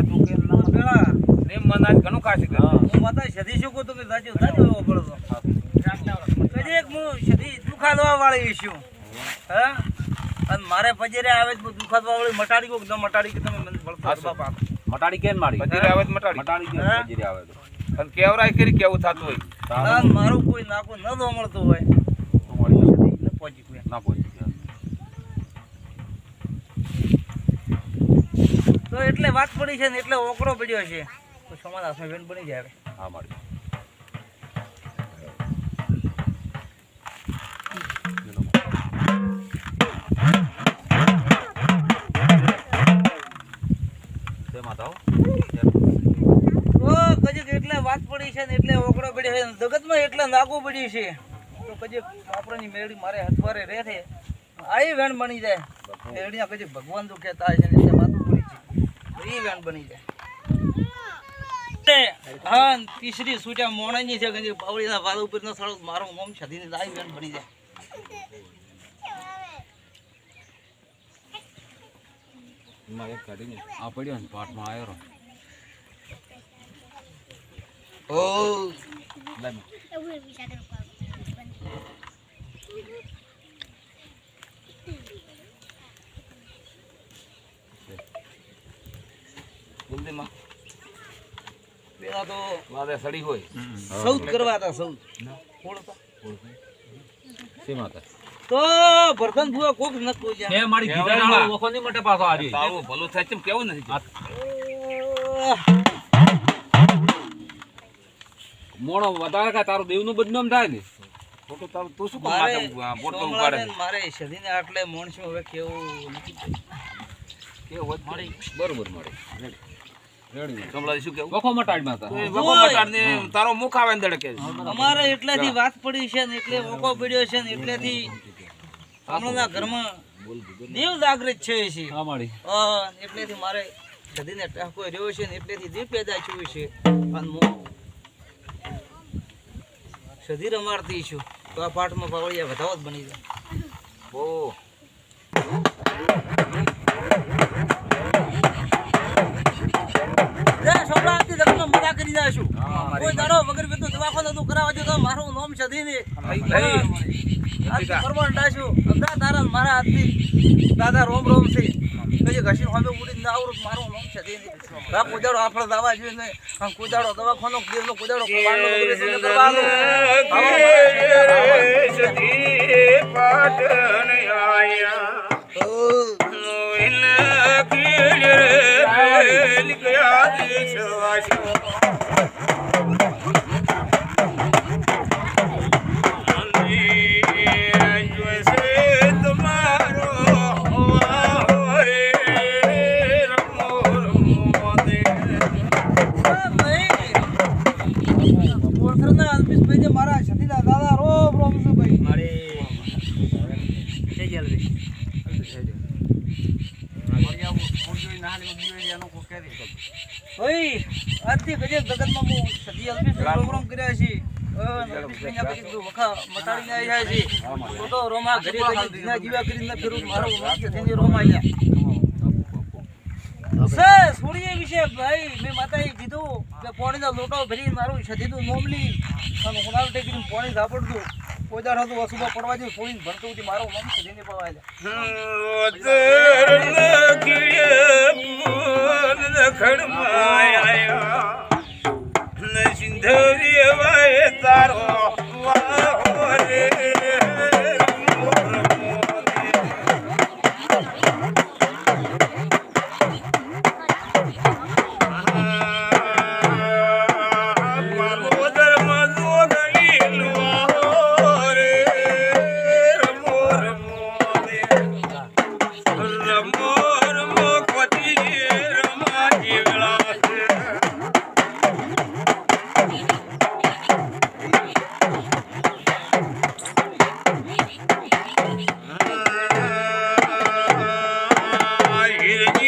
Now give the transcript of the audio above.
પ્રેમ મનાજ ઘણું ખાસી કરે. હા. માતા સદી શું કહું તો કે એવો પડતો કદી એક હું સદી દુખાદવા વાળી છું હા અને મારે પજેરે આવે તો દુખાદવા વાળી મટાડી કોક ન મટાડી કે તમે મને બળતો. મટાડી કેમ મારી બજીરે આવે તો મટાડી. મટાડી કેમ હા? આવે તો અને કેવરાય કરી કેવું થતું હોય ના, મારું કોઈ નાકો ન દો મળતું હોય ન પહોંચી ના પહોંચી ગયા. તો એટલે વાત પડી છે ને એટલે ઓકળો પડ્યો છે. તો સમાજ હાથમાં બેન બની જાય. હા મારી એટલે વાત પડી છે ને એટલે ઓકળો પડ્યો છે જગતમાં એટલે નાગું પડ્યું છે. તો કજીક આપણાની મેળી મારે હથવારે રહે છે આવી વેણ બની જાય. મેળીના કજીક ભગવાન તો કહેતા છે ને વેણ બની જાય હા તીસરી સૂટ્યા મોણાની છે કજીક બાવળીના વાળ ઉપર નો સળો મારો મોમ છદીને આવી બેન બની જાય મારે કાઢીને આ પડ્યો ને પાટમાં આવ્યો. ઓ લાય. જલ્દીમાં પેલા તો વાદે સડી હોય. સૌદ કરવા હતા સૌદ તો ભરતન ભુવા કોક નતું જ્યાં બે મારી કેવડા ગીધાના ની ઓળખો પાછો આવી. તારું ભલું થાય તેમ કેવું નથી? મોણો વધારે કા તારું દેવનું બદનામ થાય ને. ખોટું તારું તું શું પોટલો ઉપાડે મારે સદીને આટલે મોણસું હવે કેવું નથી? કેવું બરોબર મળે. અમારે એટલેથી વાત પડી છે ને એટલે ઓકો પડ્યો છે ને એટલેથી હમણાંના ઘરમાં દેવ જાગૃત છે છે. હા મારી. હા, એટલેથી મારે સદીને ટાંકો રહ્યો છે ને એટલેથી દેવ પેદા થયું છે અને હું સદી રમાડતી છું. તો આ પાઠમાં પાવળિયા વધાવો જ બની જાય. બહુ રે છોકરા આજથી લગ્નમાં મજા કરી જાશું કોઈ દાડો વગર વિધુ દવાખાનો તું કરાવવા જો તો મારું નામ સદી ને પરમાણ ડાશું અમદા તારા મારા હાથથી દાદા રોમ રોમ છે કઈ ઘસી હોમે ઉડી ના આવરું મારું નામ સદી ને રા કુદાડો આપણે દાવા જોઈએ ને આમ કુદાડો દવાખાનો ગીરનો કુદાડો કમાડનો વગર કરવાનો આવો મારા ભાઈ આજથી ગજે જગતમાં હું સતી અલ્પી પ્રોગ્રામ કર્યા છે. અહીંયા વિશે ભાઈ. મેં માતાએ કીધું કે પાણીનો લોટો ભરી મારું સતીનું મોમલી અને ઉનાળ ટેકીને પાણી ઝાપડતું દાડો હતું અશુભ પડવા જેવું છોડીને ભણતું હતી મારો નામ સતીને પડવા જાય તારો Here